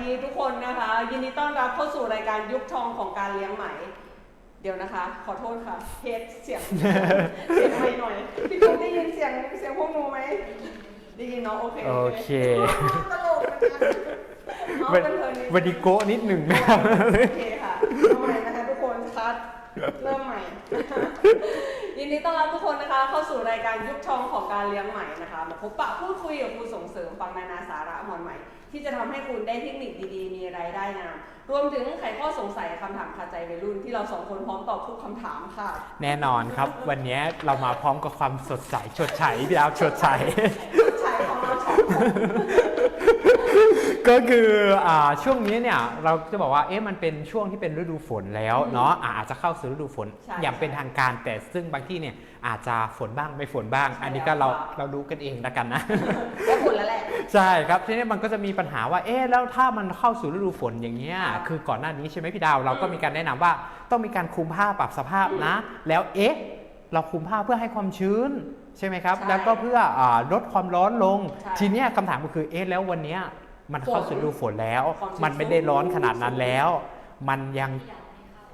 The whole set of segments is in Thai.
ดีทุกคนนะคะ ยินดีต้อนรับเข้าสู่รายการยุคทองของการเลี้ยงไหม เดี๋ยวนะคะ ขอโทษค่ะเทสเสียง เสียงไม่หน่อยพี่ตุ๊กได้ยินเสียงเสียงพวกหนูไหมได้ยินเนาะโอเคโอเคตลกเหมือนกันเอาวันเป็นเธอนิดวันนี้โกะนิดหนึ่งนะครับโอเคค่ะเอาใหม่นะคะทุกคนคัดเริ่มใหม่ ยินดีต้อนรับทุกคนนะคะ เข้าสู่รายการยุคทองของการเลี้ยงใหม่นะคะ มาพบปะพูดคุยกับครูส่งเสริมฟังนานาสาระหมอนใหม่ ที่จะทำให้คุณได้เทคนิคดีๆ มีรายได้งาม รวมถึงไขข้อสงสัยคำถามคาใจวัยรุ่นที่เราสองคนพร้อมตอบทุกคำถามค่ะ แน่นอนครับ วันนี้เรามาพร้อมกับความสดใสชดใสพี่ดาวชดใสชายของเราสองคน ก็คืออ่าช่วงนี้เนี่ยเราจะบอกว่าเอ๊ะมันเป็นช่วงที่เป็นฤดูฝนแล้วเนาะอ่าอาจจะเข้าสู่ฤดูฝนใช่อย่างเป็นทางการ แต่ซึ่งบางที่เนี่ยอาจจะฝนบ้างไม่ฝนบ้าง ใช่อันนี้ก็เราแล้วค่ะ เรารู้กันเองแล้วกันนะแล้วผลแล้วแหละ ใช่ครับทีนี้มันก็จะมีปัญหาว่าเอ๊ะแล้วถ้ามันเข้าสู่ฤดูฝนอย่างเงี้ยค่ะคือก่อนหน้านี้ใช่ไหมพี่ดาวเราก็อืมมีการแนะนำว่าต้องมีการคลุมผ้าปรับสภาพนะ แล้วเอ๊ะเราคลุมผ้าเพื่อให้ความชื้นใช่ไหมครับ ใช่แล้วก็เพื่ออาลดความร้อนลง ใช่ ทีเนี้ยคำถามก็คือเอ๊ะแล้ววันเนี้ย มันเข้าสู่ฤดูฝนแล้วความชื้นมันไม่ได้ร้อนขนาดนั้นแล้ว มันยัง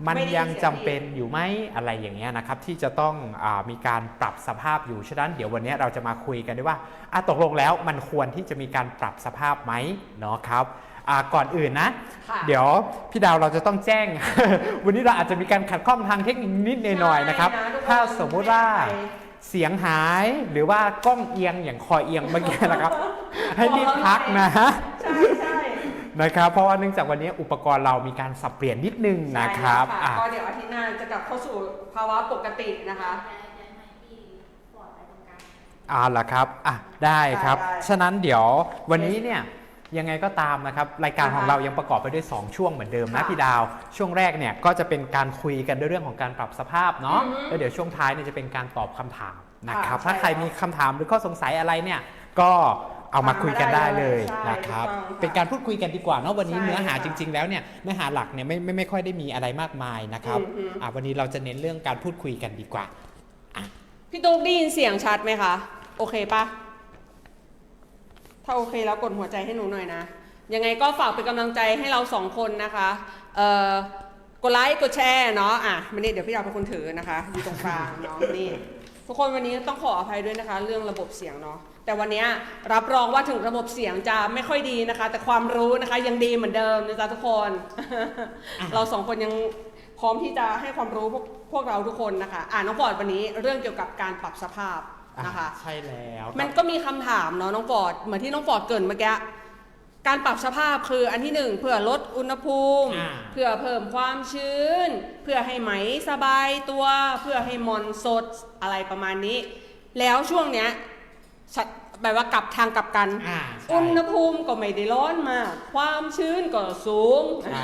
มันไม่ได้ยังเสียจำเป็นอยู่ไหมอะไรอย่างเงี้ยนะครับ ที่จะต้องอามีการปรับสภาพอยู่ฉะนั้นเดี๋ยววันนี้เราจะมาคุยกันด้วยว่าอะตกลงแล้วมันควรที่จะมีการปรับสภาพไหมเนาะครับอะก่อนอื่นนะค่ะเดี๋ยวพี่ดาวเราจะต้องแจ้ง วันนี้เราอาจจะมีการขัดข้องทางเทคนิคนิดหน่อยๆนะครับใช่ทุกคถ้าสมมุติว่าให้ เสียงหายหรือว่ากล้องเอียงอย่างคอเอียงเมื่อกี้นะครับ ให้รีบพักนะใช่ใช่นะครับเพราะว่าเนื่องจากวันนี้อุปกรณ์เรามีการสับเปลี่ยนนิดนึงนะครับใช่อะก็เดี๋ยวอาทิตย์หน้าจะกลับเข้าสู่ภาวะปกตินะคะเอ่าล่ะครับอะได้ครับได้ได้ฉะนั้นเดี๋ยววันนี้เนี่ย ยังไงก็ตามนะครับรายการของอ่าฮะเรายังประกอบไปด้วย 2 ช่วงเหมือนเดิมนะค่ะพี่ดาว ช่วงแรกเนี่ยก็จะเป็นการคุยกันด้วยเรื่องของการปรับสภาพเนาะอือฮึแล้วเดี๋ยวช่วงท้ายเนี่ยจะเป็นการตอบคำถามนะครับค่ะถ้าใครใช่มีคำถามหรือข้อสงสัยอะไรเนี่ยก็เอามาคุยกันได้เลยใช่นะครับถูกต้องค่ะเป็นการพูดคุยกันดีกว่าเนาะวันนี้ใช่เนื้อหาค่ะจริง ๆ แล้วเนี่ยเนื้อหาหลักเนี่ยไม่ไม่ไม่ค่อยได้มีอะไรมากมายนะครับอือฮึอะวันนี้เราจะเน้นเรื่องการพูดคุยกันดีกว่าพี่ตุ๊กได้ยินเสียงชัดไหมคะ โอเคปะ ถ้าโอเคแล้วกดหัวใจให้หนูหน่อยนะ ยังไงก็ฝากเป็นกำลังใจให้เราสองคนนะคะเอ่อกดไลค์กดแชร์เนาะอะไม่นี่เดี๋ยวพี่ดาวเป็นคนถือนะคะอยู่ตรงกลางเนาะนี่ทุกคนวันนี้ต้องขออภัยด้วยนะคะ เรื่องระบบเสียงเนาะแต่วันนี้รับรองว่าถึงระบบเสียงจะไม่ค่อยดีนะคะ แต่ความรู้นะคะยังดีเหมือนเดิมนะจ๊ะทุกคน เราสองคนยังพร้อมที่จะให้ความรู้พวกพวกเราทุกคนนะคะ อ่าน้องฟอร์ดวันนี้เรื่องเกี่ยวกับการปรับสภาพ นะคะอ่ใช่แล้วครับมันก็มีคำถามเนาะน้องฟอร์ดเหมือนที่น้องฟอร์ดเกรินเมื่อกี้การปรับสภาพคืออันที่หนึ่งเพื่อลดอุณหภูมิ อ่า เพื่อเพิ่มความชื้น เพื่อให้ไหมสบายตัว เพื่อให้มอนสดอะไรประมาณนี้ แล้วช่วงเนี้ยชัด แบบว่ากลับทางกลับกัน อ่าใช่ อุณหภูมิก็ไม่ได้ร้อนมาก ความชื้นก็สูง ใช่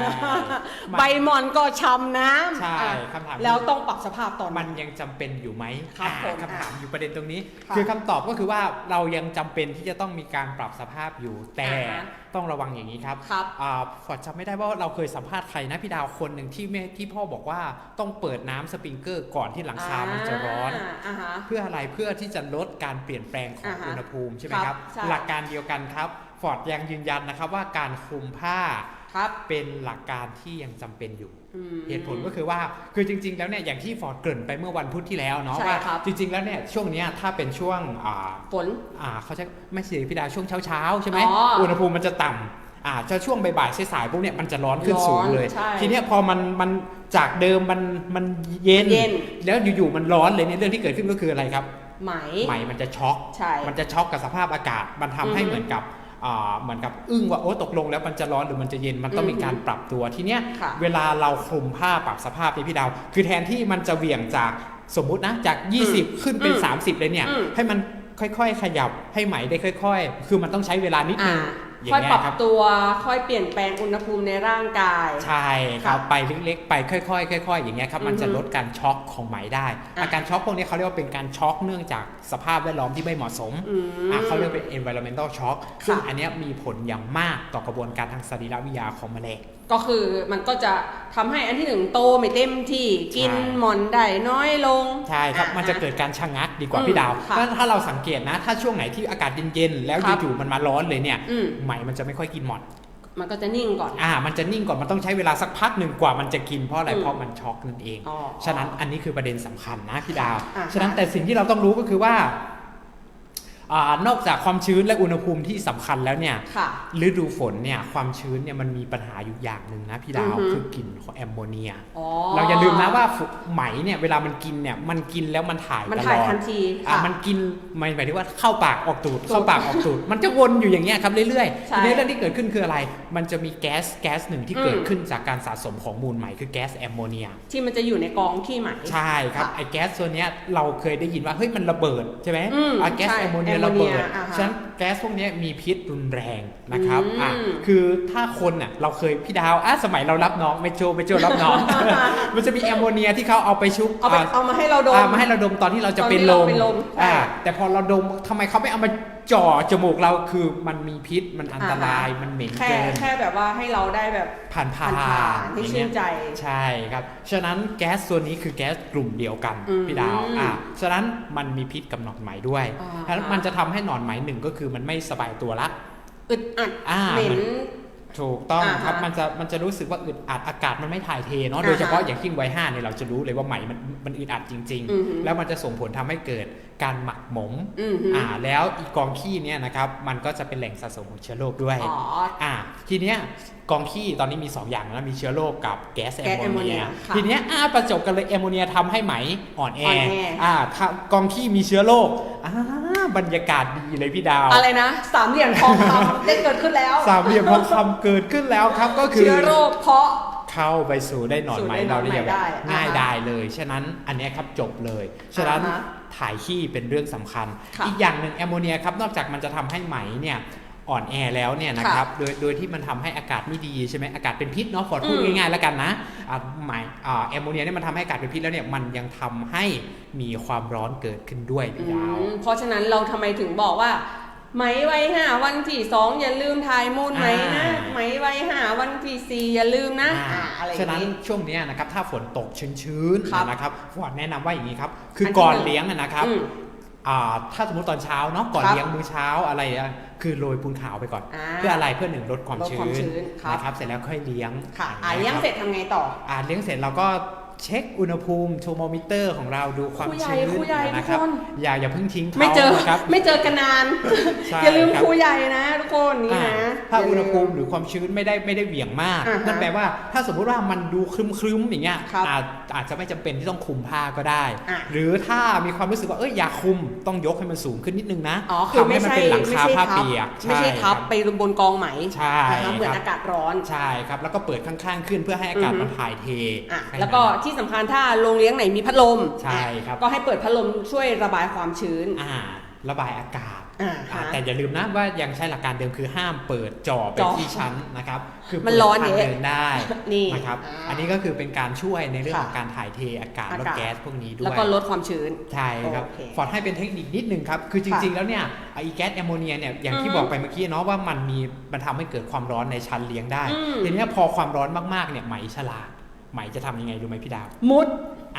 ใบหมอนก็ช้ำน้ำใช่อะคำถามแล้วต้องปรับสภาพตอนมันั้นน ยังจำเป็นอยู่ไหมครับอ่าผมคำถามอยู่ประเด็นตรงนี้ ค่ะคือคำตอบก็คือว่าเรายังจำเป็นที่จะต้องมีการปรับสภาพอยู่ แต่อ่าฮะต้องระวังอย่างนี้ครับครับอ่าฟอร์ดจำไม่ได้ว่าเราเคยสัมภาษณ์ใครนะพี่ดาวคนหนึ่งที่แม่ที่พ่อบอกว่าต้องเปิดน้ำสปริงเกอร์ก่อนที่หลังคามันจะร้อนอ่าฮะ เพื่ออะไรเพื่อที่จะลดการเปลี่ยนแปลงของอ่าฮะอุณหภูมิใช่ไหมคครัรับบ ใช่ หลักการเดียวกันครับ ฟอร์ดยังยืนยันนะครับว่าการคลุมผ้าครับเป็นหลักการที่ยังจำเป็นอยู่ อืม เหตุผลก็คือว่าคือจริง ๆ แล้วเนี่ยอย่างที่ฟอร์ดเกริ่นไปเมื่อวันพุธที่แล้วเนาะใช่ว่าครับ จริง ๆ แล้วเนี่ยช่วงเนี้ยถ้าเป็นช่วงอ่า ฝน อ่าเขาใช้ไม่ใช่พี่ดาวช่วงเช้าๆใช่ไหมอ๋ออุอุณหภูมิมันจะต่ำอ่าจะช่วงบ่ายๆสายๆปุ๊บเนี่ยมันจะร้อนขึ้นร้อนสูงเลย ใช่ทีเนี้ยพอมันมันจากเดิมมันมันเย็นเย็นแล้วอยู่ๆมันร้อนเลยเนี่ยเรื่องที่เกิดขึ้นก็คืออะไรครับ ไหมไหมมันจะช็อกใช่ มันจะช็อกกับสภาพอากาศ มันทำให้อือฮึเหมือนกับอ่าเหมือนกับอึ้งว่าโอ้ตกลงแล้วมันจะร้อนหรือมันจะเย็นมันต้องมีอือฮึการปรับตัวทีเนี้ยค่ะเวลาเราคลุมผ้าปรับสภาพนี่พี่ดาว คือแทนที่มันจะเหวี่ยงจากสมมุตินะจาก 20 ขึ้นเป็นอืม30 เลยเนี่ยอืมให้มันค่อยๆ ขยับให้ไหมได้ค่อย ๆ คือมันต้องใช้เวลานิดนึอ่าง อย่าค่อยงเงี้ปรัยบครับ ตัวค่อยเปลี่ยนแปลงอุณหภูมิในร่างกาย ใช่คครัรับบไปเล็กๆไปค่อยๆค่อยๆอย่างเงี้ยครับมันจะอือฮึลดการช็อกของไหมได้ อะ อาการช็อกพวกนี้เขาเรียกว่าเป็นการช็อกเนื่องจากสภาพแวดล้อมที่ไม่เหมาะสมอืม อะเขาเรียกเป็น environmental shock ซึ่งค่ะอันเนี้ยมีผลอย่างมากต่อกระบวนการทางสรีรวิทยาของแมลง ก็คือมันก็จะทำให้อันที่หนึ่งโตไม่เต็มที่กินใช่หมอนได้น้อยลง ใช่ครับอ่มันจะเกิดการชะงักดีกว่าอืมพี่ดาวค่ะถ้าถ้าเราสังเกตนะ ถ้าช่วงไหนที่อากาศเย็นๆแล้วครับอยู่ๆมันมาร้อนเลยเนี่ยอืมไหมมันจะไม่ค่อยกินหมอนมันก็จะนิ่งก่อน อ่า มันจะนิ่งก่อน มันต้องใช้เวลาสักพักหนึ่งกว่ามันจะกินเพราะอะไรอืมเพราะมันช็อกนั่นเองอ๋อฉะนั้นอันนี้คือประเด็นสำคัญนะพี่ดาวอ่าฮะฉะนั้นแต่สิ่งที่เราต้องรู้ก็คือว่า อ่านอกจากความชื้นและอุณหภูมิที่สำคัญแล้วเนี่ยค่ะฤดูฝนเนี่ยความชื้นเนี่ยมันมีปัญหาอยู่อย่างหนึ่งนะพี่ดาวอือฮึคือกลิ่นของแอมโมเนียอ๋อเราอย่าลืมนะว่าฝไหมเนี่ยเวลามันกินเนี่ยมันกินแล้วมันถ่ายมันตลถ่ายอดทันทีอะค่ะมันกินหมายหมายถึงว่าเข้าปากออกตูดเข้าปากออกตูดมันจะวนอยู่อย่างเงี้ยครับเรื่อยใช่ๆทีนี้เรื่องที่เกิดขึ้นคืออะไร มันจะมีแก๊สแก๊สหนึ่งที่อืมเกิดขึ้นจากการสะสมของมูลไหมคือแก๊สแอมโมเนียที่มันจะอยู่ในกองขี้ไหมใช่ครับค่ะไอ้แก๊สตัวเนี้ยเราเคยได้ยินว่าเฮ้ยมันระเบิดใช่ไหมอืมอะแก๊สใช่แอมโมเนียแอมโมระเนีเบิยดอ่าฮะฉะนั้นแก๊สพวกเนี้ยมีพิษรุนแรงนะครับอืมอะคือถ้าคนน่ะเราเคยพี่ดาวอะสมัยเรารับน้องไม่โจไม่โจรับน้อง มันจะมีแอมโมเนียที่เขาเอาไปชุบเอาไปอะเอามาให้เราดมอ่ามาให้เราดมตอนที่เราจะตอนเป็นที่ลเรามเป็นลมอ่าใช่แต่พอเราดมทำไมเขาไม่เอามา จ่อจมูกเราคือมันมีพิษมันอันตรายอ่าฮะมันเหม็นแค่เกินแค่แบบว่าให้เราได้แบบผ่านผ่าผ่านๆให้อย่างชื่เงี้นยใจ ใช่ครับ ฉะนั้นแก๊สตัวนี้คือแก๊สกลุ่มเดียวกันอืมพี่ดาวอ่าฉะนั้นมันมีพิษกับหนอนไหมด้วยอ่าฉะนั้นมันจะทำให้หนอนไหมหนึ่งก็คือมันไม่สบายตัวละอึดอัดอ่าเหม็นถูกต้องอ่าฮะครับมันจะมันจะรู้สึกว่าอึดอัดอากาศมันไม่ถ่ายเทเนาะอ่าฮะโดยเฉพาะอย่างยิ่งวัยห้าเนี่ยเราจะรู้เลยว่าไหมมันมันอึดอัดจริงอือฮึๆแล้วมันจะส่งผลทำให้เกิด การหมักหมมอือหืออ่าแล้วอีกกองขี้เนี่ยนะครับมันก็จะเป็นแหล่งสะสมของเชื้อโรคด้วยอ๋ออ่าทีเนี้ยกองขี้ตอนนี้มี 2 อย่างนะมีเชื้อโรคกับแก๊สแอแก๊มสแอมโมโมเนีเนียยค่ะทีเนี้ยอ่าประจบกันเลยแอมโมเนียทำให้ไหมอ่อนแออ่อนแออ่าถ้ากองขี้มีเชื้อโรคอ่าบรรยากาศดีเลยพี่ดาว อะไรนะ สามเหลี่ยมทองคำได้เกิดขึ้นแล้ว สามเหลี่ยมทองคำเกิดขึ้นแล้วครับก็คือเชื้อโรคเพราะ เข้าไปสู่ได้หนอนไหมสู่ได้หนเราอนได้ไหมอย่างแบบได้ง่ายอ่าฮะได้เลย ฉะนั้นอันเนี้ยครับจบเลย ฉะนั้นอ่าฮะถ่ายขี้เป็นเรื่องสำคัญค่ะอีกอย่างหนึ่งแอมโมเนียครับนอกจากมันจะทำให้ไหมเนี่ยอ่อนแอแล้วเนี่ยนะครับโดยโดยที่มันทำให้อากาศไม่ดีใช่ไหมอากาศเป็นพิษเนาะขอพูดอืมง่ายๆแล้วกันนะอ่าไหมอ่าแอมโมเนียเนี่ยมันทำให้อากาศเป็นพิษแล้วเนี่ยมันยังทำให้มีความร้อนเกิดขึ้นด้วยพี่ดาวอืมเพราะฉะนั้นเราทำไมถึงบอกว่า ไหมไว้ห้าวันที่สองอย่าลืมทายมูลไหมนะ อ่า ไหมไว้ห้าวันที่สี่อย่าลืมนะอ่าอ่าอะไรอย่าฉะงนั้นนี้ ช่วงเนี้ยนะครับถ้าฝนตกชื้นครับๆนะครับฟอร์ดแนะนำว่าอย่างนี้ครับ คืออันที่ก่อนหนึ่งเลี้ยงอะนะครับอืมอ่าถ้าสมมติตอนเช้าเนาะก่อนครับเลี้ยงมื้อเช้าอะไรอะคือโรยปูนขาวไปก่อน อ่าเพื่ออะไรเพื่อหนึ่งลดความลดชื้ความชื้นนครับ นะครับเสร็จแล้วค่อยเลี้ยงค่ะออ่าย่างเลี้ยงงี้เสร็จทำไงต่อ อ่าเลี้ยงเสร็จเราก็ เช็คอุณหภูมิโทรโมมิเตอร์ของเราดูความครูใหญ่ชื้นครูใหญ่นะครับทุกคนอย่าอย่าเพิ่งทิ้งเขาไม่เจอนะครับไม่เจอกันนานใช่อย่าลืมครับครูใหญ่นะทุกคนนี่อ่านะถ้าอุณหภูมิย่าหรือความชื้นไม่ได้ไม่ได้เหวี่ยงมากอ่าฮะนั่นแปลว่าถ้าสมมุติว่ามันดูครึ้มๆอย่างเงี้ยครับอาจอาจจะไม่จำเป็นที่ต้องคลุมผ้าก็ได้อะหรือถ้ามีความรู้สึกว่าเอ้ยอยากคลุมต้องยกให้มันสูงขึ้นนิดนึงนะอ๋อคือทำให้ไม่มันใช่เป็นหลังไม่คาใช่ผ้าทับเปียกไม่ใช่ทับครับไปบนกองไหมใช่นะคะเหมือนครับอากาศร้อนใช่ครับแล้วก็เปิดข้างๆขึ้นเพื่อให้อากาศอือฮึมันถ่ายเทอะให้แล้วก็มันที่สำคัญถ้าโรงเลี้ยงไหนมีพัดลมใช่ครับ ก็ให้เปิดพัดลมช่วยระบายความชื้น อ่า ระบายอากาศอ่าอ่าฮะแต่อย่าลืมนะว่ายังใช้หลักการเดิมคือห้ามเปิดจ่อไปจ่อที่ชั้นนะครับ คือมันเปิดร้อนทางเยอะเดินได้นี่นะครับอ่าอันนี้ก็คือเป็นการช่วยในเรื่องค่ะของการถ่ายเทอากาศอาลดกาศแก๊สพวกนี้ด้วย แล้วก็ลดความชื้น ใช่ครับ โอเคฟอร์ดให้เป็นเทคนิคนิดนึงครับ คือจริง ๆ แล้วเนี่ยไอ้แก๊สแอมโมเนียเนี่ย อย่างที่อือฮึบอกไปเมื่อกี้เนาะว่ามันมี มันทำให้เกิดความร้อนในชั้นเลี้ยงได้ อืมทีเนี้ยพอความร้อนมากๆ เนี่ยไหมฉลาด ไหมจะทำยังไงรู้ไหมพี่ดาว มุด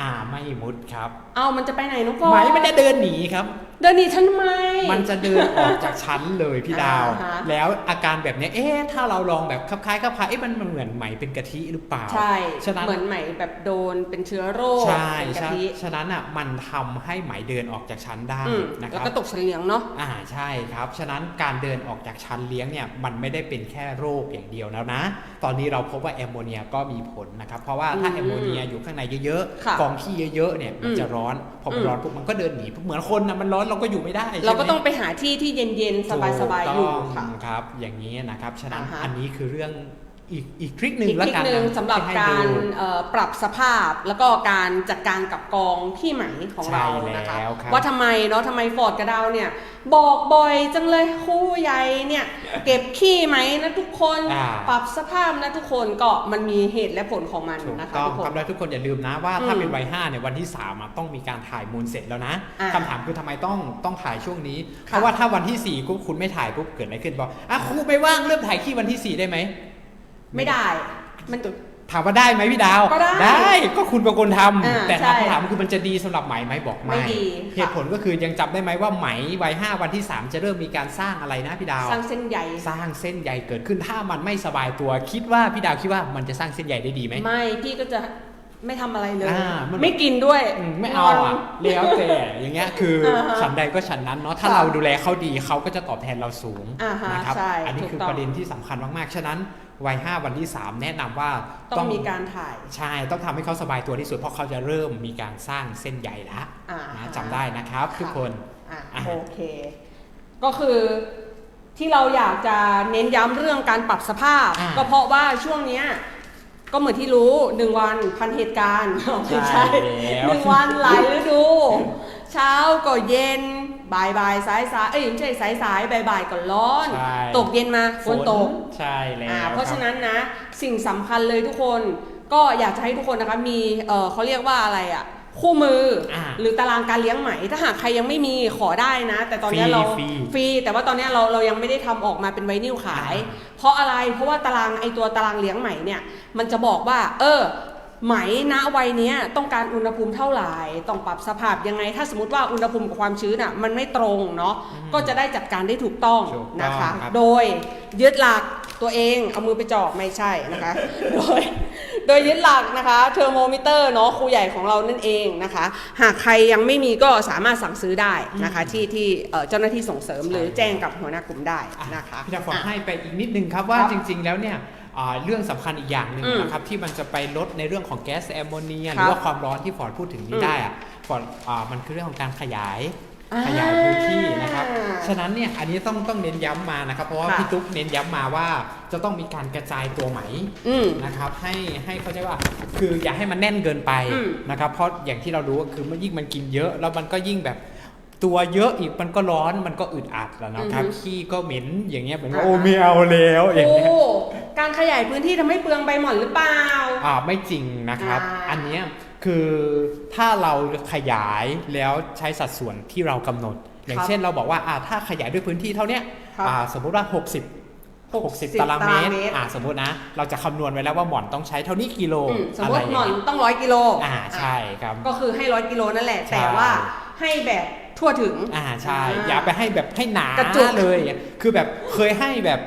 อ่าไม่มุดครับ เอามันจะไปไหนน้องปอไหมมันจะเดินหนีครับ เดินหนีฉันทำไม มันจะเดินออกจากชั้นเลยพี่ดาว อ่าฮะ แล้วอาการแบบเนี้ยเอ๊ะถ้าเราลองแบบคล้ายๆคล้ายๆเอ๊ะมันมันเหมือนไหมเป็นกะทิหรือเปล่าใช่ ฉะนั้น เหมือนไหมแบบโดนเป็นเชื้อโรคใช่เป็นกะใช่ทิฉะนั้นอะมันทำให้ไหมเดินออกจากชั้นได้อืมนะคแล้วรับก็ตกชั้นเลี้ยงเนาะ อ่าใช่ครับ ฉะนั้นการเดินออกจากชั้นเลี้ยงเนี่ยมันไม่ได้เป็นแค่โรคอย่างเดียวแล้วนะ ตอนนี้เราพบว่าแอมโมเนียก็มีผลนะครับ เพราะว่าถ้าอืมแอมโมเนียอยู่ข้างในเยอะค่ะ ๆ กองขี้เยอะๆเนี่ยมันอืมจะร้อนพอมันอืมร้อนปุ๊บมันก็เดินหนีเหมือนคนนะมันร้อนเราก็อยู่ไม่ได้ เราก็ใช่หมต้องไปหาที่ที่เย็นๆสบายๆอยู่ถูกต้องค่ะครับ อย่างนี้นะครับฉะนั้นอ่าฮะอันนี้คือเรื่อง อีกอีกทริคหนึ่งอีกแล้วทริคกันหนึ่งนะสำหรับที่ให้การดูเอ่อปรับสภาพแล้วก็การจัดการกับกองขี้ไหมของเราใช่นะคะแล้วครับ ว่าทำไมเนาะทำไมฟอร์ดกระดาวเนี่ย บอกบ่อยจังเลยครู่ใหญ่เนี่ย เก็บขี้ไหมนะทุกคน อ่า ปรับสภาพนะทุกคนก็มันมีเหตุและผลของมันถูกนะคะต้องทุกคคนรับแล้วทุกคนอย่าลืมนะว่าถ้าอืมเป็นวัยห้าเนี่ยวันที่สามอะต้องมีการถ่ายมูลเสร็จแล้วนะอ่าคำถามคือทำไมต้องต้องถ่ายช่วงนี้ค่ะเพราะว่าถ้าวันที่สี่ปุ๊บคุณไม่ถ่ายปุ๊บเกิดอะไรขึ้นบอกอะครูไม่ว่างเริ่มถ่ายขี้วันที่สี่ได้ไหม ไม่ได้ มันถามว่าได้ไหมพี่ดาวก็ได้ก็คุณเป็นคนทำอ่าแต่ถามใช่คำถามคือมันจะดีสำหรับไหมไหมบอกไม่ไม่ดีค่ะ เหตุผลก็คือยังจำได้ไหมว่าไหมวัยห้าวันที่3จะเริ่มมีการสร้างอะไรนะพี่ดาว สร้างเส้นใยสร้างเส้นใยเกิดขึ้นถ้ามันไม่สบายตัว คิดว่าพี่ดาวคิดว่ามันจะสร้างเส้นใยได้ดีไหม ไม่พี่ก็จะไม่ทำอะไรเลย อ่ามัน ไม่กินด้วยอืมไม่เอาอะนน แล้วแต่อย่างเงี้ยคืออาฮะฉันใดก็ฉันนั้นเนาะถ้าค่ะเราดูแลเขาดีเขาก็จะตอบแทนเราสูงอ่าฮะนะครับใช่อันนี้ถูกคือต้องประเด็นที่สำคัญมากๆฉะนั้น วัยห้าวันที่ 3 แนะนำว่าต้องมีการถ่าย ใช่ต้องทำให้เขาสบายตัวที่สุด เพราะเขาจะเริ่มมีการสร้างเส้นใยแล้วอ่านะจำได้นะครับ ทุกคนอะอะโอเค ก็คือที่เราอยากจะเน้นย้ำเรื่องการปรับสภาพอ่าก็เพราะว่าช่วงเนี้ยก็เหมือนที่รู้หนึ่งวันพันเหตุการณ์ไม่ใช่แล้วหนึ่งวันหลายฤดู เช้าก็เย็น บ่ายบ่ายสายสายเอ้ยไม่ใช่สายสายบ่ายบ่ายก็ร้อน ใช่ ตกเย็นมาฝนตก ใช่แล้วอ่าเพราะคบฉะนั้นนะสิ่งสำคัญเลยทุกคนก็อยากจะให้ทุกคนนะคะมีเออเขาเรียกว่าอะไรอะคู่มืออา หรือตารางการเลี้ยงไหม ถ้าหากใครยังไม่มีขอได้นะ แต่ตอนเนี้ยเราฟรีฟรีแต่ว่าตอนเนี้ยเราเรายังไม่ได้ทำออกมาเป็นไวนิลขาย เพราะอะไรเพราะว่าตารางไอตัวตารางเลี้ยงไหมเนี่ยมันจะบอกว่า เออ ไหมณวัยเนี้ยต้องการอุณหภูมิเท่าไหร่ต้องปรับสภาพยังไง ถ้าสมมติว่าอุณหภูมิกับความชื้นอะมันไม่ตรงเนาะก็จะได้จัดการได้ถูกต้องถูกต้องนะคะครับโดยยึดหลักตัวเองเอามือไปจ่อไม่ใช่นะคะ โดยโดยยึดหลักนะคะเทอร์โมมิเตอร์เนาะครูใหญ่ของเรานั่นเองนะคะ หากใครยังไม่มีก็สามารถสั่งซื้อได้นะคะ ที่ที่เอ่อเจ้าหน้าที่ส่งเสริมหรือแจ้งกับหัวหน้ากลุ่มได้อะนะคะพี่ดาวขออะให้ไปอีกนิดนึงครับว่าครับจริง ๆ แล้วเนี่ยอ่า เรื่องสำคัญอีกอย่างหนึ่งอืมนะครับที่มันจะไปลดในเรื่องของแก๊สแอมโมเนียหครัรืบอว่าความร้อนที่ฟอร์ดพูดถึงนี้อืมได้อะฟอร์ดอ่ามันคือเรื่องของการขยายอ่าขยายพื้นที่นะครับ ฉะนั้นเนี่ยอันนี้ต้องต้องเน้นย้ำมานะครับ เพราะว่าค่ะพี่ตุ๊กเน้นย้ำมาว่าจะต้องมีการกระจายตัวไหมอืมนะครับให้ให้เขาใจว่าคืออย่าให้มันแน่นเกินไปอืมนะครับเพราะอย่างที่เรารู้ก็คือมันยิ่งมันกินเยอะแล้วมันก็ยิ่งแบบ ตัวเยอะอีกมันก็ร้อนมันก็อึดอัดแล้วนะครับอือฮึขี้ก็เหม็นอย่างเงี้ยเหมือนว่าอ่าโอ้ไม่เอาแล้วอย่างโอ้เงี้ยการขยายพื้นที่ทำให้เปลืองใบหม่อนหรือเปล่าอ่าไม่จริงนะครับอ่าอันเนี้ยคือถ้าเราขยายแล้วใช้สัดส่วนที่เรากำหนด อย่างเช่นเราบอกว่าอ่าถ้าขยายด้วยพื้นที่เท่าเนี้ยครับอ่าสมมุติว่า 60 60 ตารางเมตรอ่าสมมุตินะ เราจะคำนวณไว้แล้วว่าหมอนต้องใช้เท่านี้กิโลอืมสมมอะไรติอย่างหม่อนเงี้ยต้องร้อยกิโลอ่าใช่ครับก็คือให้ร้อยกิโลนั่นแหละใช่แต่ว่าให้แบบ ทั่วถึง อ่าใช่อ่าอย่าไปให้แบบให้หนากระจุก เลย คือแบบเคยให้แบบ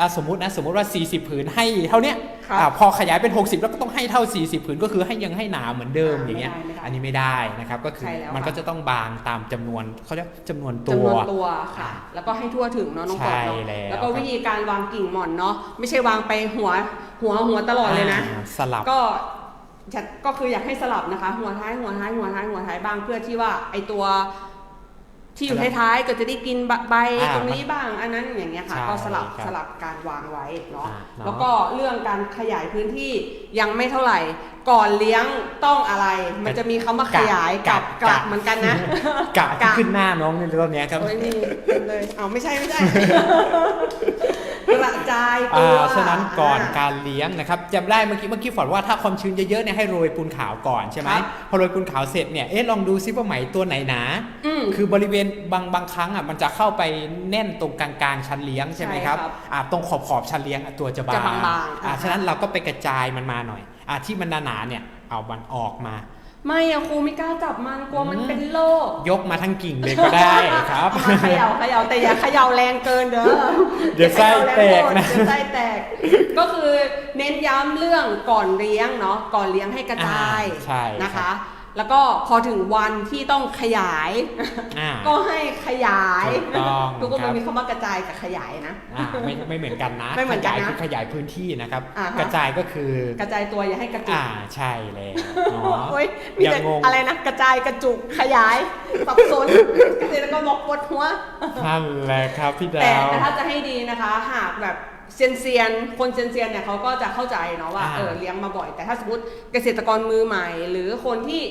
อะสมมตินะสมมติว่า 40 ผืนให้เท่าเนี้ยครับอะพอขยายเป็น 60 แล้วก็ต้องให้เท่า 40 ผืนก็คือให้ยังให้หนาเหมือนเดิมอ่าอย่างเงี้ยไม่ได้ไม่ได้อันนี้ไม่ได้นะครับก็คือใช่แล้วมันค่ะ ก็จะต้องบางตามจำนวนเขาเรียกจำนวนตั จำนววนตัวค่ะ แล้วก็ให้ทั่วถึงเนาะน้องกอดเนาะใช่แล้ว แล้วก็วิธีการวางกิ่งหม่อนเนาะไม่ใช่วางไปหัวหัวหัวตลอดเลยนะอ่าสลับ ก็จะก็คืออยากให้สลับนะคะ หัวท้ายหัวท้ายหัวท้ายหัวท้ายบ้างเพื่อที่ว่าไอตัว ที่อยู่ท้ายๆก็จะได้กินใบอ่าตรงนี้บ้าง อันนั้นอย่างเงี้ยค่ะ ใช่ก็สลับครับสลับการวางไว้เนาะอ่าเนาะ แล้วก็เรื่องการขยายพื้นที่ยังไม่เท่าไหร่ ก่อนเลี้ยงต้องอะไร มันจะมีคำว่าขยายกับกลับเหมือนกันนะกะที่ขึ้นหน้าน้องในตอนเนี้ยครับ โอ้ยนี่เต็มเลยเอาไม่ใช่ไม่ใช่ กระจายตัอ่าวฉะนั้นก่อนการเลี้ยงนะครับจำได้เมื่อกี้เมื่อกี้ฝอดว่าถ้าความชื้นเยอะๆเนี่ยให้โรยปูนขาวก่อนใช่ไหมครับพอโรยปูนขาวเสร็จเนี่ยเอ๊ะลองดูซิว่าไหมตัวไหนหนาอืมคือบริเวณบางบางครั้งอะมันจะเข้าไปแน่นตรงกลางๆชั้นเลี้ยงใช่ไหมครับใช่ครับอ่าตรงขอบขอบๆชั้นเลี้ยงอะตัวจะบางจะบางๆอ่า อ่าฉะนั้นเราก็ไปกระจายมันมาหน่อยอ่าที่มันหนาๆเนี่ยเอามันออกมา ไม่อะครูไม่กล้าจับมันกลัวมันอืมเป็นโรคยกมาทั้งกิ่งเลยก็ได้ครับเอามาเขย่าเขย่าแต่อย่าเขย่าแรงเกินเด้อเดี๋ยวไส้แตกนะเดี๋ยวไส้แตก ก็คือเน้นย้ำเรื่องก่อนเลี้ยงเนาะก่อนเลี้ยงให้กระจายอ่าใช่นะคะ แล้วก็พอถึงวันที่ต้องขยาย อ่า ก็ให้ขยาย ถูกต้องทุกคนครัมันบมีคำว่ากระจายกับขยายนะ อ่าไม่ไม่เหมือนกันนะไม่เหมือนขกันยายนะคือขยายพื้นที่นะครับ อ่าฮะ กระจายก็คือกระจายตัวอย่าให้กระจุกอ่าใช่แล้วเนาะ โอ้ยมีอย่าแต่งง อะไรนะกระจายกระจุกขยายสับสนเกษตรกรบอกปวดหัว นั่นแหละครับพี่แต่ดาว แต่ถ้าจะให้ดีนะคะ หากแบบ เซียนเซียนๆคนเซียนเซียนๆเนี่ยเขาก็จะเข้าใจเนาะว่าอ่า เออเลี้ยงมาบ่อย แต่ถ้าสมมติเกษตรกรมือใหม่ หรือคนที่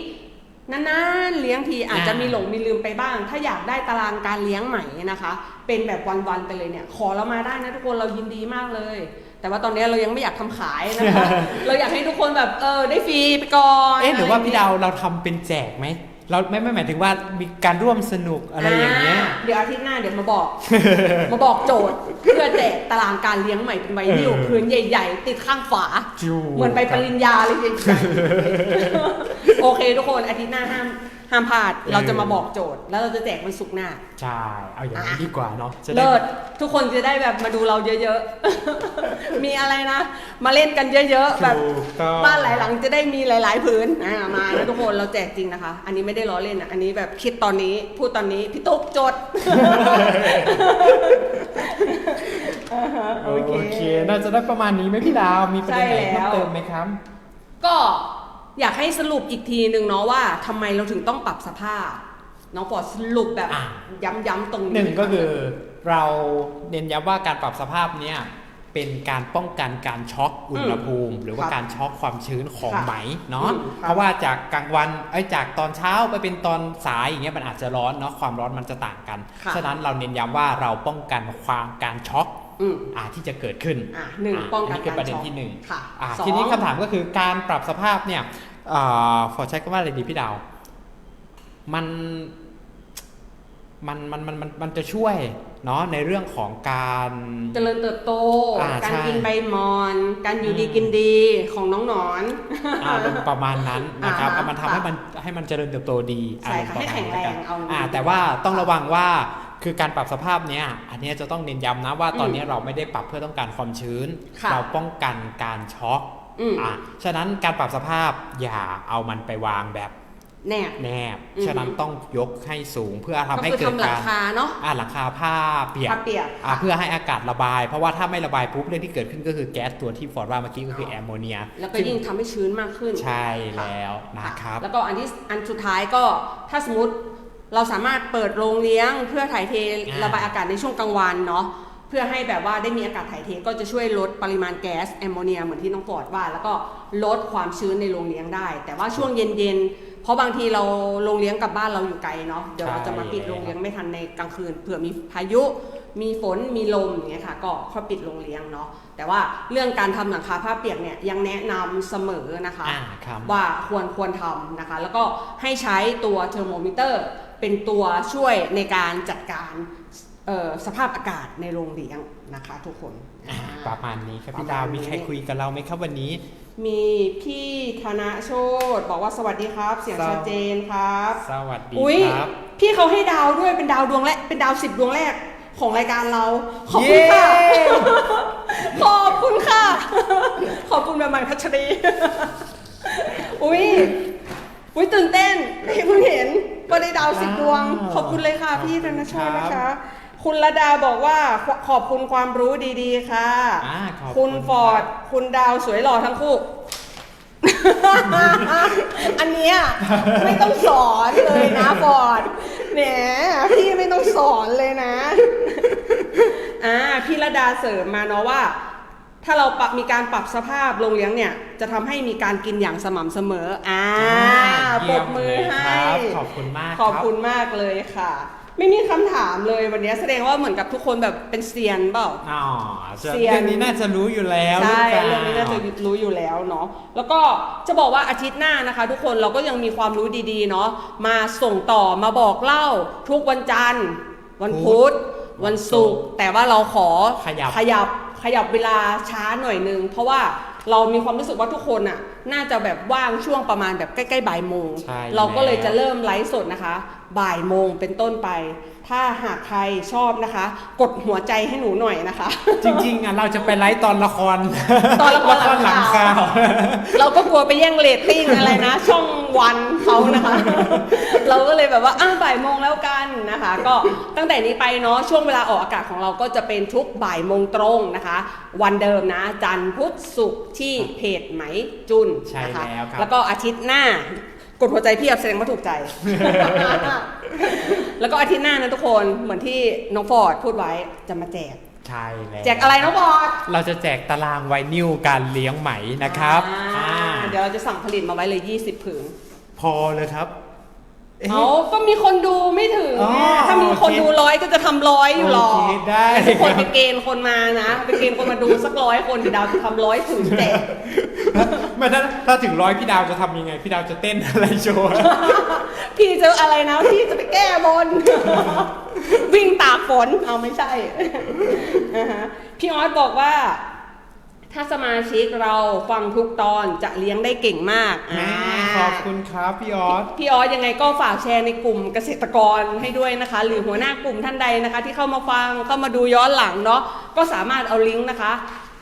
นานๆเลี้ยงทีอาจจะมีหลงมีลืมไปบ้าง ถ้าอยากได้ตารางการเลี้ยงใหม่นะคะ เป็นแบบวันๆไปเลยเนี่ย ขอเรามาได้นะทุกคนเรายินดีมากเลย แต่ว่าตอนนี้เรายังไม่อยากทำขายนะคะ เราอยากให้ทุกคนแบบเออได้ฟรีไปก่อน เอ๊ะหรือว่าะไย่งพี่งี้ยดาวเราทำเป็นแจกไหม เราไม่ไม่หมายถึงว่ามีการร่วมสนุกอะไรอย่างเงี้ย เดี๋ยวอาทิตย์หน้าเดี๋ยวมาบอก มาบอกโจทย์ เพื่อแจกตารางการเลี้ยงใหม่เป็นไวนิลเออพื้นใหญ่ ๆ ติดข้างฝาจูเหมือนไปปริญญาเลยใหญ่ๆโอเคทุกคนอาทิตย์หน้าห้าม ห้ามพลาดเราจะมาบอกโจทย์ แล้วเราจะแจกวันศุกร์หน้า ใช่เอาอย่างนี้ดีกว่าเนาะจะได้ เลิศทุกคนจะได้แบบมาดูเราเยอะๆ มีอะไรนะ มาเล่นกันเยอะๆ แบบถูกต้อง บ้านหลายหลังจะได้มีหลายๆผืนอ่ามาแล้วทุกคนเราแจกจริงนะคะ อันนี้ไม่ได้ล้อเล่นนะอันนี้แบบคิดตอนนี้พูดตอนนี้พี่ตุ๊กจดอ่าฮะโอเค น่าจะได้ประมาณนี้ไหมพี่ดาว มีประเด็นไหนใช่แล้ว เพิ่มเติมไหมครับ ก็ อยากให้สรุปอีกทีหนึ่งเนาะว่าทำไมเราถึงต้องปรับสภาพ น้องปอดสรุปแบบอะ ย้ำๆตรงนี้หนึ่งก็คือเราเน้นย้ำว่าการปรับสภาพเนี่ยเป็นการป้องกันการช็อกอุณหภูมิ หรือว่าครับการช็อกความชื้นของค่ะไหมเนาะอืมครับเพราะว่าจากกลางวันไอ้ยจากตอนเช้าไปเป็นตอนสายอย่างเงี้ยมันอาจจะร้อนเนาะความร้อนมันจะต่างกันค่ะ ฉะนั้นเราเน้นย้ำว่าเราป้องกันความการช็อกอืมอาที่จะเกิดขึ้นอะหนึ่งอะป้องกันนี่คือการประเด็นช็อกที่หนึ่ง ค่ะอะสอง ทีนี้คำถามก็คือการปรับสภาพเนี่ย อ่าขอใช้คำว่าอะไรดีพี่ดาว มันมันมันมันมันมันจะช่วยเนาะในเรื่องของการเจริญเติบโต อ่าการใช่ กินใบมอน การอยู่ดีอืมกินดีของน้องหนอน อารมณ์ประมาณนั้นนะครับอ่าเอามันทำให้มันให้มันเจริญเติบโตดีใช่อารมณ์ประให้มาณแข็งนั้นแรกังนเอาอ่าแต่ว่าต้องระวังว่าคือการปรับสภาพเนี้ยอันเนี้ยจะต้องเน้นย้ำนะว่าตอนเนี้ยเราไม่ได้ปรับเพื่อต้องการความชื้น ค่ะ เราป้องกันการช็อก อืมอ่าฉะนั้นการปรับสภาพอย่าเอามันไปวางแบบแน่แนบอือฮึฉะนั้นต้องยกให้สูงเพื่อทำก็ให้คือเกิดทำหลักางรคาเนาะอ่าหลังคาผ้าเปียกผ้าเปียกอ่าค่ะเพื่อให้อากาศระบาย เพราะว่าถ้าไม่ระบายปุ๊บเรื่องที่เกิดขึ้นก็คือแก๊สตัวที่ฟอร์ดว่าเมื่อกี้ก็คือแอมโมเนีย แล้วก็ยิ่งทำให้ชื้นมากขึ้น ใช่แล้วนะครับ แล้วก็อันที่อันสุดท้ายก็ถ้าสมมติเราสามารถเปิดโรงเลี้ยงเพื่อถ่ายเทอ่าระบายอากาศในช่วงกลางวันเนาะ เพื่อให้แบบว่าได้มีอากาศถ่ายเทก็จะช่วยลดปริมาณแก๊สแอมโมเนียเหมือนที่น้องฟอร์ดว่า แล้วก็ลดความชื้นในโรงเลี้ยงได้ แต่ว่าช่วงเย็นๆ เพราะบางทีเราโรงเลี้ยงกับบ้านเราอยู่ไกลเนาะเดี๋ยวเราจะมาปิดโรงเลี้ยงไม่ทันในกลางคืนเผื่อมีพายุ มีฝนมีลมอย่างเงี้ยค่ะ ก็ค่อยปิดโรงเลี้ยงเนาะแต่ว่าเรื่องการทำหลังคาผ้าเปียกเนี่ยยังแนะนำเสมอนะคะอ่าครับว่าควรควรทำนะคะ แล้วก็ให้ใช้ตัวเทอร์โมมิเตอร์เป็นตัวช่วยในการจัดการเอ่อ สภาพอากาศในโรงเลี้ยงนะคะทุกคนอ่าประมาณนี้ครับประพี่มาณดาวนี้มีใครคุยกับเราไหมครับวันนี้ มีพี่ธนโชตบอกว่าสวัสดีครับ เสียงสวัสชัดเจนครับ สวัสดีอุ้ยครับ พี่เขาให้ดาวด้วยเป็นดาวดวงแรกเป็นดาวสิบดวงแรกของรายการเรา ขอบคุณค่ะเย้ขอบคุณค่ะ ขอบคุณแบบใหม่พัชรี อุ้ยอุ้ยตื่นเต้นเพิ่งเห็นว่าได้ดาวสิบดวง ขอบคุณเลยค่ะพี่ธนโชตนะคะ คุณระดาบอกว่าขอขอบคุณความรู้ดีๆค่ะ อ่าขอบคุณรับฟอร์ด คุณดาวสวยหล่อทั้งคู่ อันเนี้ยไม่ต้องสอนเลยนะฟอร์ดแหมพี่ไม่ต้องสอนเลยนะ อ่าพี่ระดาเสริมมาเนาะว่า ถ้าเราปรับมีการปรับสภาพโรงเลี้ยงเนี่ย จะทำให้มีการกินอย่างสม่ำเสมอ อ่าปรเยี่ยบมือเลยให้ ครับขอบคุณมากขอบรัคุณมากเลยค่ะ ไม่มีคำถามเลยวันนี้แสดงว่าเหมือนกับทุกคนแบบเป็นเซียนเปล่า อ๋อจะเซียนเรื่องนี้น่าจะรู้อยู่แล้วใช่หปล่เรื่องนี้น่าจะรู้อยู่แล้วเนาะแล้วก็จะบอกว่าอาทิตย์หน้านะคะ ทุกคนเราก็ยังมีความรู้ดีๆเนาะมาส่งต่อมาบอกเล่า ทุกวันจันทร์ วันพุธ วันศุกร์แต่ว่าเราขอขยับ ขยับขยับเวลาช้าหน่อยนึง เพราะว่าเรามีความรู้สึกว่าทุกคนน่ะน่าจะแบบว่างช่วงประมาณแบบใกล้ๆบ่ายโมง ใช่เราก็เลยแล้ว จะเริ่มไลฟ์สดนะคะ บ่ายโมงเป็นต้นไป ถ้าหากใครชอบนะคะ กดหัวใจให้หนูหน่อยนะคะ จริงๆอะเราจะไปไลฟ์ตอนละครตอนละครหลังข่าว เราก็กลัวไปแย่งเรตติ้งอะไรนะ ช่องวันเขานะคะ เราก็เลยแบบว่าอ้าวบ่ายโมงแล้วกันนะคะ ก็ตั้งแต่นี้ไปเนาะช่วงเวลาออกอากาศของเราก็จะเป็นทุกบ่ายโมงตรงนะคะ วันเดิมนะจันทร์พุธศุกร์ที่เพจไหมจุนใช่นะคะแล้วครับแล้วก็อาทิตย์หน้า กดหัวใจเพียบแสดงว่าถูกใจ แล้วก็อาทิตย์หน้านะทุกคนเหมือนที่น้องฟอร์ดพูดไว้จะมาแจก ใช่แล้วแจกอะไรน้องฟอร์ดเราจะแจกตารางไวนิลการเลี้ยงไหมนะครับอ่าอ่าเดี๋ยวเราจะสั่งผลิตมาไว้เลย 20 ผืน พอเลยครับ เอ๊ะเอาก็มีคนดูไม่ถึงอ๋อไงถ้ามีคนโอเคดูร้อยก็จะทำร้อยอยู่หรอโอเคได้ ทุกคนไปเกณฑ์คนมานะ ไปเกณฑ์คนมาดูสักร้อยคนเดี๋ยวดาวจะทำร้อยถึงแจก ไม่ถ้าถ้าถึงร้อยพี่ดาวจะทำยังไง พี่ดาวจะเต้นอะไรโชว์ พี่จะอะไรนะ พี่จะไปแก้บน วิ่งตากฝน เอาไม่ใช่อ่าฮะพี่ออสบอกว่า ถ้าสมาชิกเราฟังทุกตอนจะเลี้ยงได้เก่งมากแม่า ขอบคุณครับพี่ออส พี่ออสยังไงก็ฝากแชร์ในกลุ่มเกษตรกรให้ด้วยนะคะ หรือหัวหน้ากลุ่มท่านใดนะคะ ที่เข้ามาฟังเข้ามาดูย้อนหลังเนาะก็สามารถเอาลิงก์นะคะ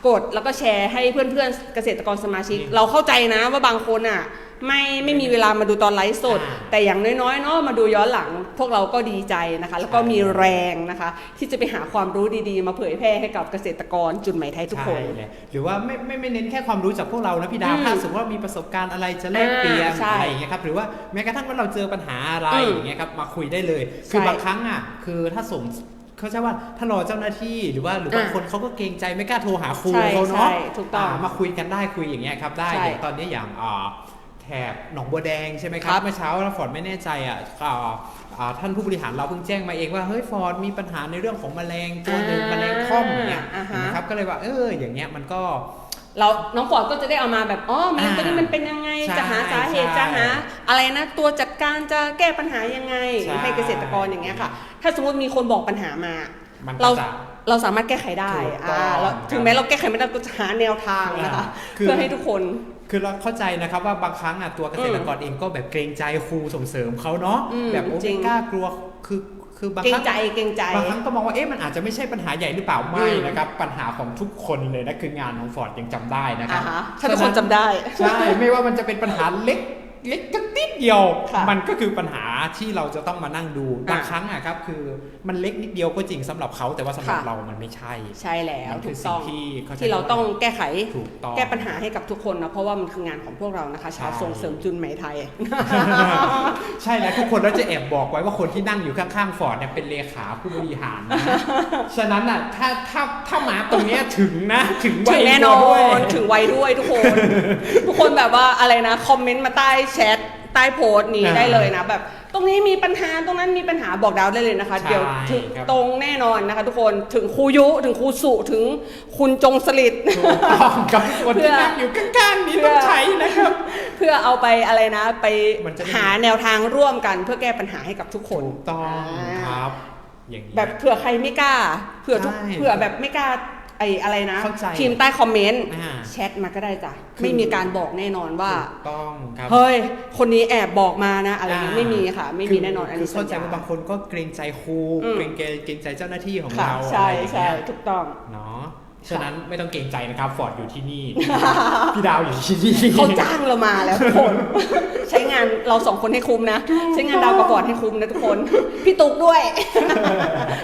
กดแล้วก็แชร์ให้เพื่อนๆเกษตรกรสมาชิก เราเข้าใจนะว่าบางคนอะไม่ไม่มีเวลามาดูตอนไลฟ์สดอ่าแต่อย่างน้อยๆเนาะมาดูย้อนหลังพวกเราก็ดีใจนะคะ แล้วก็มีแรงนะคะ ที่จะไปหาความรู้ดีๆ มาเผยแพร่ให้กับเกษตรกรจุดหมายไทยทุกคนใช่เลยหรือว่าไม่ไม่ไม่เน้นแค่ความรู้จากพวกเรานะพี่ดาวอืมถ้าสมมติว่ามีประสบการณ์อะไรจะแลกเปลี่ยนอ่าใช่อะไรอย่างเงี้ยครับหรือว่าแม้กระทั่งว่าเราเจอปัญหาอะไรอืมอย่างเงี้ยครับมาคุยได้เลย คือใช่บางครั้งอะคือถ้าส่ง เขาใช่ว่าถ้ารอเจ้าหน้าที่หรือว่าหรือบางอ่าคนเขาก็เกรงใจไม่กล้าโทรหาครูใช่เขาเนาะใช่ถูกต้องามาคุยกันได้คุยอย่างเงี้ยครับได้ใช่อย่างตอนนี้อย่างอ่าแถบหนองบัวแดงใช่ไหมครัครับบเมื่อเช้าเราฟอร์ดไม่แน่ใจอะอ่าอ่าท่านผู้บริหารเราเพิ่งแจ้งมาเองว่าเฮ้ยฟอร์ดมีปัญหาในเรื่องของแมลงตัวหนึ่งอ่าแมลงค่อมเนี่ยอ่าฮะนะครับก็เลยว่าเอออย่างเงี้ยมันก็เราน้องฟอร์ดก็จะได้เอามาแบบอ๋อมันอ่าตัวนี้มันเป็นยังไงใช่จะหาสาเหตุใช่จะหาอะไรนะตัวจัด การจะแก้ปัญหายังไงใช่ ให้เกษตรกรอย่างเงี้ยค่ะ ถ้าสมมติมีคนบอกปัญหามา มันก็เราจะ เราสามารถแก้ไขได้ถูกต้องอ่าแล้วครับถึงแม้เราแก้ไขไม่ได้ก็จะหาแนวทางนะคะอ่าคือ เพื่อให้ทุกคน คือเราเข้าใจนะครับว่าบางครั้งอะตัวเกษตรกรเองก็แบบเกรงใจครูส่งเสริมเขาเนาะอืมแบบโอ้จริไม่ง กล้ากลัวคือคือบางเกรคงรั้งใจเกรงใจ บางครั้งก็มองว่าเอ๊ะมันอาจจะไม่ใช่ปัญหาใหญ่หรือเปล่าไม่อืม นะครับปัญหาของทุกคนเลยนะคืองานของฟอร์ดยังจำได้นะครัอ่าบฮะถ้าทุกคนจำได้ ใช่ ไม่ว่ามันจะเป็นปัญหาเล็ก เล็กก็นิดเดียวค่ะมันก็คือปัญหาที่เราจะต้องมานั่งดูอ่าบางครั้งอะครับคือมันเล็กนิดเดียวก็จริงสำหรับเขาแต่ว่าสำหรับค่ะเรามันไม่ใช่ ใช่แล้วมันถูคืกสิ่ต้องที่ขใจที่เราต้องแก้ไขถูกต้องแก้ปัญหาให้กับทุกคนนะเพราะว่ามันคืองานของพวกเรานะคะชาวใช่ส่งเสริมจุนไหมไทย ใช่แล้วทุกคนแล้วจะแอบบอกไว้ว่าคนที่นั่งอยู่ข้างๆฟอร์ดเนี่ยเป็นเลขาผู้บริหารนะฉะนั้นอะถ้าถ้าถ้ามาตรงเนี้ยถึงนะถึงวัถึยงแน่นอด้วยนถึงไวด้วยทุกคน ทุกคนแบบว่าอะไรนะคอมเมนต์มาใต้แชทใต้โพสต์นี้อ่าได้เลยนะ แบบตรงนี้มีปัญหาตรงนั้นมีปัญหาบอกดาวได้เลยนะคะ ใช่เดี๋ยวถึงครับ ตรงแน่นอนนะคะ ทุกคนถึงครูยุถึงครูสุถึงคุณจงสลิด ถูกต้องกับคนเพื่ที่อนั่งอยู่ข้างๆนี้เพื่ต้อองใช้นะครับ เพื่อเอาไปอะไรนะ ไปมันจะได้ หาแนวทางร่วมกันเพื่อแก้ปัญหาให้กับทุกคน ถูกต้องอ่าครับ อย่างนี้ แบบเผื่อใครไม่กล้าเผื่อทุกใช่ เผื่อแบบไม่กล้า ไอ้อะไรนะเข้าใจพิมพ์ใต้คอมเมนต์อ่า แชทมาก็ได้จ้ะคือไม่มีการบอกแน่นอนว่า ถูกต้องครับ เฮ้ย คนนี้แอบบอกมานะ อะไรอย่างงี้อ่า ไม่มีค่ะ ไม่มีแน่นอนอันคืนี้อเข้าใจว่าบางคนก็เกรงใจครูอืม เกรงใจเกรงใจเจ้าหน้าที่ของค่ะเราใช่อะไรอย่างใช่เงี้ยถูกต้อง เนาะ ฉะนั้นไม่ต้องเกรงใจนะครับฟอร์ดอยู่ที่นี่ พี่ดาวอยู่ที่นี่เขาจ้างเรามาแล้วทุกคนใช้งานเราสองคนให้คุ้มนะ ใช้งานดาวกับบอร์ดให้คุ้มนะทุกคน พี่ตุ๊กด้วย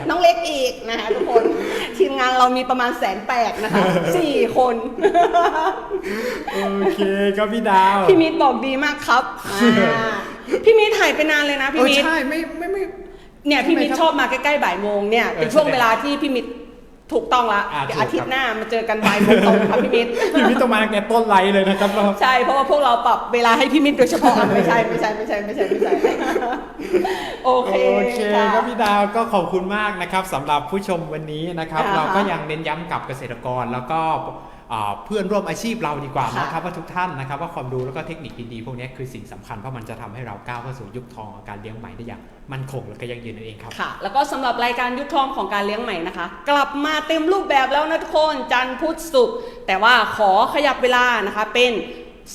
น้องเล็กอีกนะคะทุกคน ทีมงานเรามีประมาณแสนแปดนะคะสี่คนโอเคครับพี่ดาวพี่มิตรบอกดีมากครับอ่าพี่มิตรหายไปนานเลยนะเอพี่อมิตรใช่ไม่ไม่ไม่เนี่ยพี่มิตรทำไมครับชอบมาใกล้ๆบ่ายโมงเนี่ยเออเป็นช่วงแสดงเวลาที่พี่มิตร ถูกต้องละอ่าเดี๋ยวถูกอาทิตครับย์หน้ามาเจอกันบ่ายโมงตรงค่ะพี่มิตร พี่มิตรต้องมาตั้งแต่ต้นไลฟ์เลยนะครับเราใช่เพราะว่าพวกเราปรับเวลาให้พี่มิตรโดยเฉพาะอะไม่ใช่ไม่ใช่ไม่ใช่ไม่ใช่ไม่ใช่ โอเคโอเคค่ะ ครับพี่ดาวก็ขอบคุณมากนะครับสำหรับผู้ชมวันนี้นะครับ อ่าฮะเราก็ยังเน้นย้ำกับเกษตรกรแล้วก็อ่า เพื่อนร่วมอาชีพเราดีกว่าค่ะนะครับว่าทุกท่านนะครับว่าความรู้แล้วก็เทคนิคดีๆพวกนี้คือสิ่งสำคัญเพราะมันจะทำให้เราก้าวเข้าสู่ยุคทองของการเลี้ยงใหม่ได้อย่างมั่นคงและก็ยั่งยืนนั่นเองครับค่ะ แล้วก็สำหรับรายการยุคทองของการเลี้ยงใหม่นะคะ กลับมาเต็มรูปแบบแล้วนะทุกคนจันทร์พุธศุกร์แต่ว่าขอขยับเวลานะคะเป็น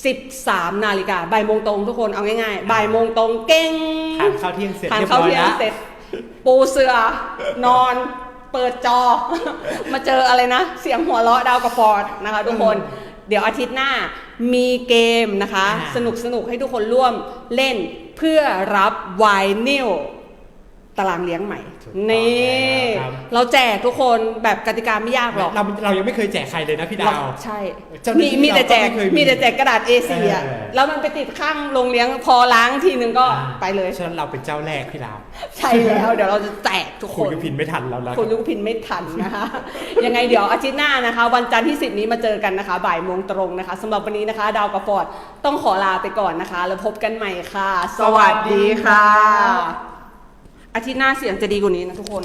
13 นาฬิกาบ่ายโมงตรงทุกคนเอาง่ายๆบ่ายโมงตรงเก่งทานข้าวเที่ยงเสร็จทานเรียบข้าวร้อยเที่ยงแล้วเสร็จปูเสือนอน เปิดจอ มาเจออะไรนะ เสียงหัวเราะดาวกับฟอร์ดนะคะทุกคน เดี๋ยวอาทิตย์หน้ามีเกมนะคะอ่าสนุกสนุกๆให้ทุกคนร่วมเล่นเพื่อรับไวนิล ตารางเลี้ยงใหม่ถูกต้องนี่แล้วครับ เราแจกทุกคนแบบกติกาไม่ยากหรอกเราเรายังไม่เคยแจกใครเลยนะพี่ดาว ใช่เจ้าหน้ามีที่มีแต่แจกเราก็ไม่เคยมีมีแต่แจกกระดาษ A4 อะเออ แล้วมันไปติดข้างโรงเลี้ยงพอล้างทีนึงก็ไปเลย ฉะนั้นเราเป็นเจ้าแรกพี่ดาวใช่แล้วเดี๋ยวเราจะแจกทุกคคุยน กับพินไม่ทันแล้วนะคุณลูกพินไม่ทันนะคะ ยังไงเดี๋ยวอาทิตย์หน้านะคะ วันจันทร์ที่ 10 นี้มาเจอกันนะคะ บ่ายโมงตรงนะคะสำหรับวันนี้นะคะ ดาวกับฟอร์ดต้องขอลาไปก่อนนะคะ แล้วพบกันใหม่ค่ะ สวัสดีค่ะ อาทิตย์หน้าเสียงจะดีกว่านี้นะทุกคน